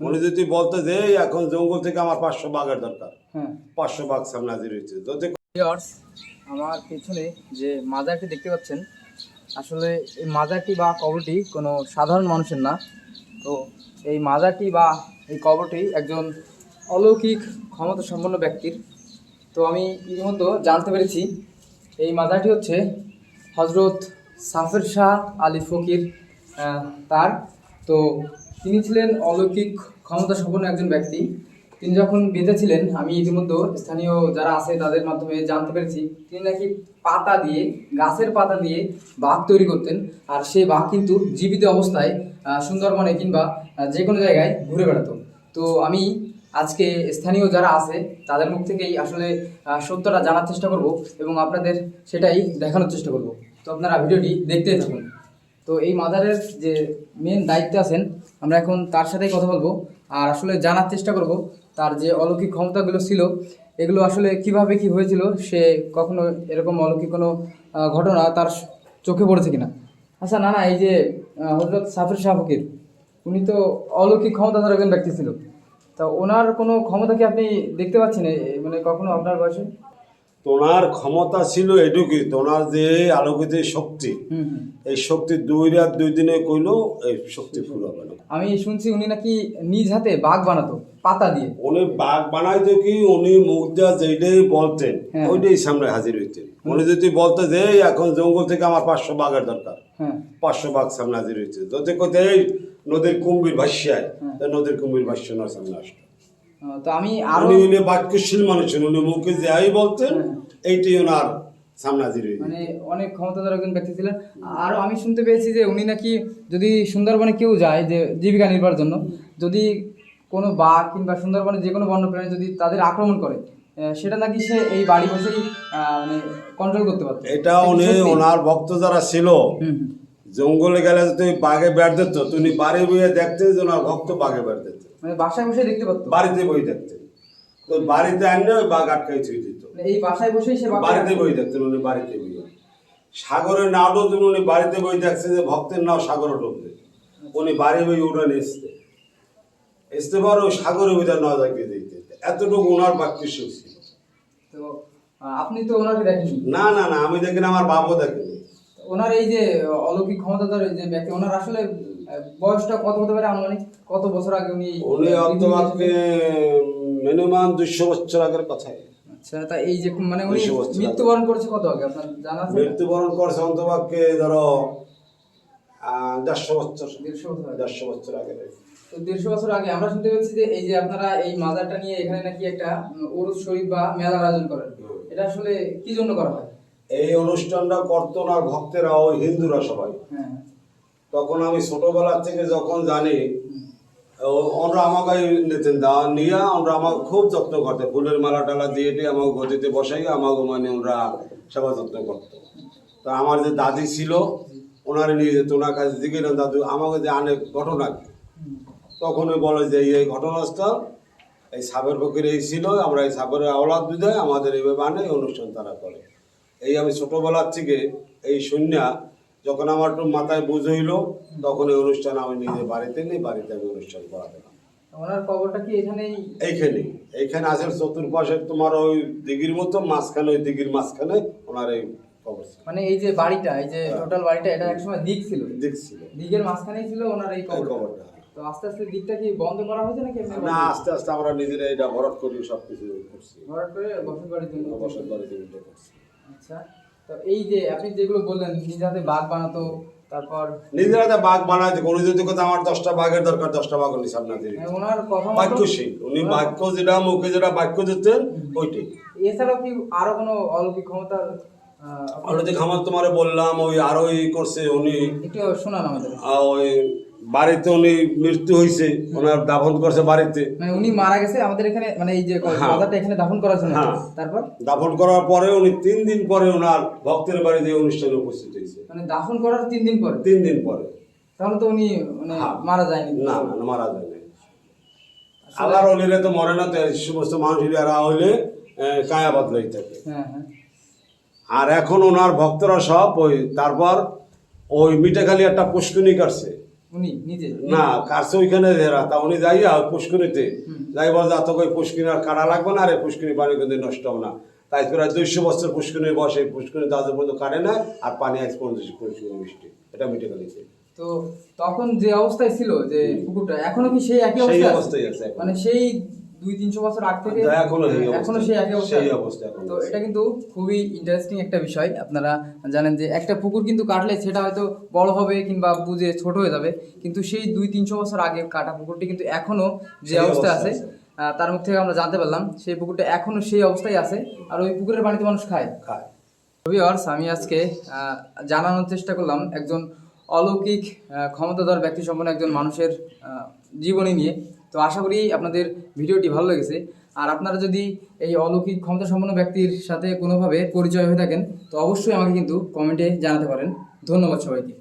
উনি যদি বলতো যে এখন জঙ্গল থেকে আমার পাঁচশো বাঘের দরকার। হ্যাঁ। পাঁচশো বাঘ সামনে হাজির হয়েছে। যদি আমার পেছনে যে মাজারটি দেখতে পাচ্ছেন আসলে এই মাজারটি বা কবরটি কোনো সাধারণ মানুষের না। তো এই মাজারটি বা এই কবরটি একজন অলৌকিক ক্ষমতা সম্পন্ন ব্যক্তির। তো আমি ইতিমধ্যে জানতে পেরেছি এই মাজারটি হচ্ছে হজরত সাফের শাহ আলী ফকির তার তো তিনি ছিলেন অলৌকিক ক্ষমতা সম্পন্ন একজন ব্যক্তি। তিনি যখন বেঁচে ছিলেন, আমি ইতিমধ্যে স্থানীয় যারা আছে তাদের মাধ্যমে জানতে পেরেছি, তিনি নাকি পাতা দিয়ে, গাছের পাতা দিয়ে বাঘ তৈরি করতেন। আর সেই বাঘ কিন্তু জীবিত অবস্থায় সুন্দরবনে কিংবা যে কোনো জায়গায় ঘুরে বেড়াতো। তো আমি আজকে স্থানীয় যারা আছে, তাদের মুখ থেকেই আসলে সত্যটা জানার চেষ্টা করব এবং আপনাদের সেটাই দেখানোর চেষ্টা করব। তো আপনারা ভিডিওটি দেখতেই থাকুন। তো এই মাদারের যে মেন দায়িত্বে আছেন, আমরা এখন তার সাথেই কথা বলব। আর আসলে জানার চেষ্টা করব, তার যে অলৌকিক ক্ষমতাগুলো ছিল, এগুলো আসলে কীভাবে কি হয়েছিল, সে কখনো এরকম অলৌকিক কোনো ঘটনা তার চোখে পড়েছে কিনা? আচ্ছা না না, এই যে হজরত সাফির শাহ ফকির, উনি তো অলৌকিক ক্ষমতাধর একজন ব্যক্তি ছিল। তা ওনার কোনো ক্ষমতা কি আপনি দেখতে পাচ্ছেন? মানে কখনো আপনার বয়সে? তোনার ক্ষমতা ছিল এটুকুই তোনার যে আলোকিত শক্তি এই শক্তি দুই রাত দুই দিনে কইলো এই শক্তি ফুরাবে না। আমি শুনছি উনি নাকি নিজ হাতে বাঘ বানাতো পাতা দিয়ে। উনি বাঘ বানাইতো কি উনি মুখ যেটাই বলতেন হ্যাঁ। ওইটাই সামনে হাজির হইতেন। উনি যদি বলতো যে এখন জঙ্গল থেকে আমার পাঁচশো বাঘের দরকার হ্যাঁ। পাঁচশো বাঘ সামনে হাজির হয়েছে যদি কোথায় নদীর কুম্ভীর ভাষ্যায় হ্যাঁ। নদীর কুম্ভীর ভাষ্য না সামনে আসতো। তো আমি আরও উনি বাক্যশীল মানুষ উনি মুখে যাই বলতেন হ্যাঁ। এইটাই ওনার। মানে অনেক ক্ষমতাধর একজন ব্যক্তি ছিলেন আরও আমি শুনতে পেয়েছি যে উনি নাকি যদি সুন্দরবনে কেউ যায় যে জীবিকা নির্বাহের জন্য যদি কোনো বাঘ কিংবা সুন্দরবনে যে কোনো বন্যপ্রাণী যদি তাদের আক্রমণ করে সেটা নাকি সে এই বাড়ি বসেই মানে কন্ট্রোল করতে পারত এটা উনি ওনার ভক্ত যারা ছিল। জঙ্গলে গেলে যদি বাঘে বেড় দিত তুমি বাড়ি বইয়ে দেখতে যে ওনার ভক্ত বাঘে বেড় দিত মানে বাসায় বসে দেখতে পারতো? বাড়িতে বই দেখতেন তো বাড়িতে আনলে ওই বাঘ আটকাই ছুঁয়ে দিত। মানে এই বাসায় বসেই সে বাড়িতে বই দেখতেন উনি বাড়িতে বই সাগরের নাও ডুবতেন উনি বাড়িতে বই দেখছে যে ভক্তের নাও সাগরে ডুববে উনি বাড়ি বই উড়ান এসতে আসতে পারো সাগরে বইটা না জাগিয়ে দিতে। এতটুকু ওনার বাক্য ছিল তো আপনি তো ওনাকে দেখেনি না না না আমি দেখিনি আমার বাবু দেখেনি। ওনার এই যে অলৌকিক ক্ষমতাধর যে ব্যক্তি ওনার আসলে বয়সটা কত হতে পারে আনুমানিক? কত বছর আগে উনি উনি অন্তমাকে মিনিমাম দুশো বছর আগের কথা। আচ্ছা তা এই যে মানে উনি 200 বছর আগে। মৃত্যুবরণ করেছে কত আগে? আপনার জানা আছে? মৃত্যুবরণ করছে অন্তমাকে ধরো দেড়শো বছর। দেড়শো বছর আগে। দেড়শো বছর আগে। তো দেড়শো বছর আগে আমরা শুনতে পেয়েছি যে এই যে আপনারা এই মাজারটা নিয়ে এখানে নাকি একটা উরুস শরীফ বা মেলার আয়োজন করেন। এটা আসলে কি জন্য করা হয়? এই অনুষ্ঠানটা করতো না ভক্তেরা ওই হিন্দুরা সবাই। হ্যাঁ। তখন আমি ছোটবেলা থেকে যখন জানি। ওরা আমাকে নিতেন দা নিয়ে ওরা আমাকে খুব যত্ন করতে ফুলের মালা টালা দিয়ে দিয়ে আমাকে গদিতে বসাই আমাকে মানে ওরা সেবা যত্ন করতো। তো আমার যে দাদি ছিল ওনারে নিয়ে যেত ওনার কাছে জিজ্ঞেস দাদু আমাকে যে আনে ঘটনা কি। তখন ওই বলে যে এই ঘটনাস্থল এই সাবের ফকির এই ছিল আমরা এই সাবের আওলাদ বিদায় আমাদের এইভাবে আনে এই অনুষ্ঠান তারা করে। এই আমি ছোটবেলার থেকে এই সন্ধ্যা যখন আমার একটু মাথায় বুঝ হইল তখন এই অনুষ্ঠান আমি নিজে বাড়িতে নেই বাড়িতে আমি অনুষ্ঠান করা দিলাম ওনার কবরটা কি এখানেই? এইখানে এইখানে আছে চতুর্পাশে তোমার ওই দিঘির মতো মাঝখানে ওই দিঘির মাঝখানে ওনার এই কবরস্থান মানে এই যে বাড়িটা এই যে হ্যাঁ। টোটাল বাড়িটা এটা একসময় দিক ছিল? দেখছিল দিকের মাঝখানেই ছিল ওনার এই এই কবরটা কবরটা তো আস্তে আস্তে দিকটা কি বন্ধ করা হয়েছে নাকি না আস্তে আস্তে আমরা নিজেরা এটা ভরট করি সব কিছু করছি। ভরাট করে বসত বাড়ির জন্য বসত বাড়িতে উল্টো করছি। আচ্ছা তো এই যে আপনি যেগুলো বললেন নিজ হাতে বাঘ বানাতো তারপর নিজেরা বাঘ বানাইতে কোনো যদি কথা আমার দশটা বাঘের দরকার দশটা বাঘ উনি সামনে দিয়ে মানে ওনার কথা মতো- বাক্যশীল উনি বাক্য যেটা মুখে যেটা বাক্য দিতেন ওইটাই। এছাড়াও কি আরও কোনো অলৌকিক আহ, অলরেডি খামার তোমারে বললাম ওই আরও ই করছে উনি। একটু শোনান আমাদের। ওই বাড়িতে উনি মৃত্যু হয়েছে ওনার দাফন করছে বাড়িতে। মানে উনি মারা গেছে আমাদের এখানে মানে এই যে হ্যাঁ। কথাটা এখানে দাফন জন্য। হ্যাঁ। তারপর? দাফন করার পরে উনি তিন দিন পরে ওনার ভক্তের বাড়িতে অনুষ্ঠানে উপস্থিত হয়েছে মানে দাফন করার তিন দিন পরে? তিন দিন পরে। তাহলে তো উনি মানে হ্যাঁ। মারা যায়নি। না না মারা যায় নাই আল্লাহর অলিরে তো মরে না তো সমস্ত মানুষ যারা হইলে কায়া বদলাই থাকে। আর এখন ওনার ভক্তরা সব ওই তারপর ওই মিঠাখালি একটা পুষ্কুনি কাটছে। না কাছে ওইখানে ধেরা তা উনি যাইয়া পুষ্করিতে যাই বল যা তোকে পুষ্কিনি আর কাটা লাগবে না আর এই পানি কিন্তু নষ্ট হবে না। তাই প্রায় দুইশো বছর পুষ্করিনি বসে পুষ্করিনি আজ পর্যন্ত কাটে না আর পানি আজ পর্যন্ত পুষ্করিনি মিষ্টি এটা মিটে গেছে। তো তখন যে অবস্থায় ছিল যে পুকুরটা এখনও কি সেই একই অবস্থা? অবস্থায় আছে মানে সেই দুই তিনশো বছর আগ থেকে এখনও সেই অবস্থা। একই অবস্থা। অবস্থা তো এটা কিন্তু খুবই ইন্টারেস্টিং একটা বিষয়। আপনারা জানেন যে একটা পুকুর কিন্তু কাটলে সেটা হয়তো বড় হবে কিংবা বুঝে ছোট হয়ে যাবে। কিন্তু সেই দুই তিনশো বছর আগে কাটা পুকুরটি কিন্তু এখনও যে অবস্থায় আছে। তার মুখ থেকে আমরা জানতে পারলাম সেই পুকুরটা এখনও সেই অবস্থায় আছে আর ওই পুকুরের পানিতে মানুষ খায়। খায়। ভিউয়ার্স আমি আজকে আহ, জানানোর চেষ্টা করলাম একজন অলৌকিক ক্ষমতাধর ব্যক্তি সম্পন্ন একজন মানুষের জীবনী নিয়ে। তো আশা করি আপনাদের ভিডিওটি ভালো লেগেছে। আর আপনারা যদি এই অলৌকিক ক্ষমতা সম্পন্ন ব্যক্তির সাথে কোনোভাবে পরিচয় হয়ে থাকেন, তো অবশ্যই আমাকে কিন্তু কমেন্টে জানাতে পারেন। ধন্যবাদ সবাইকে।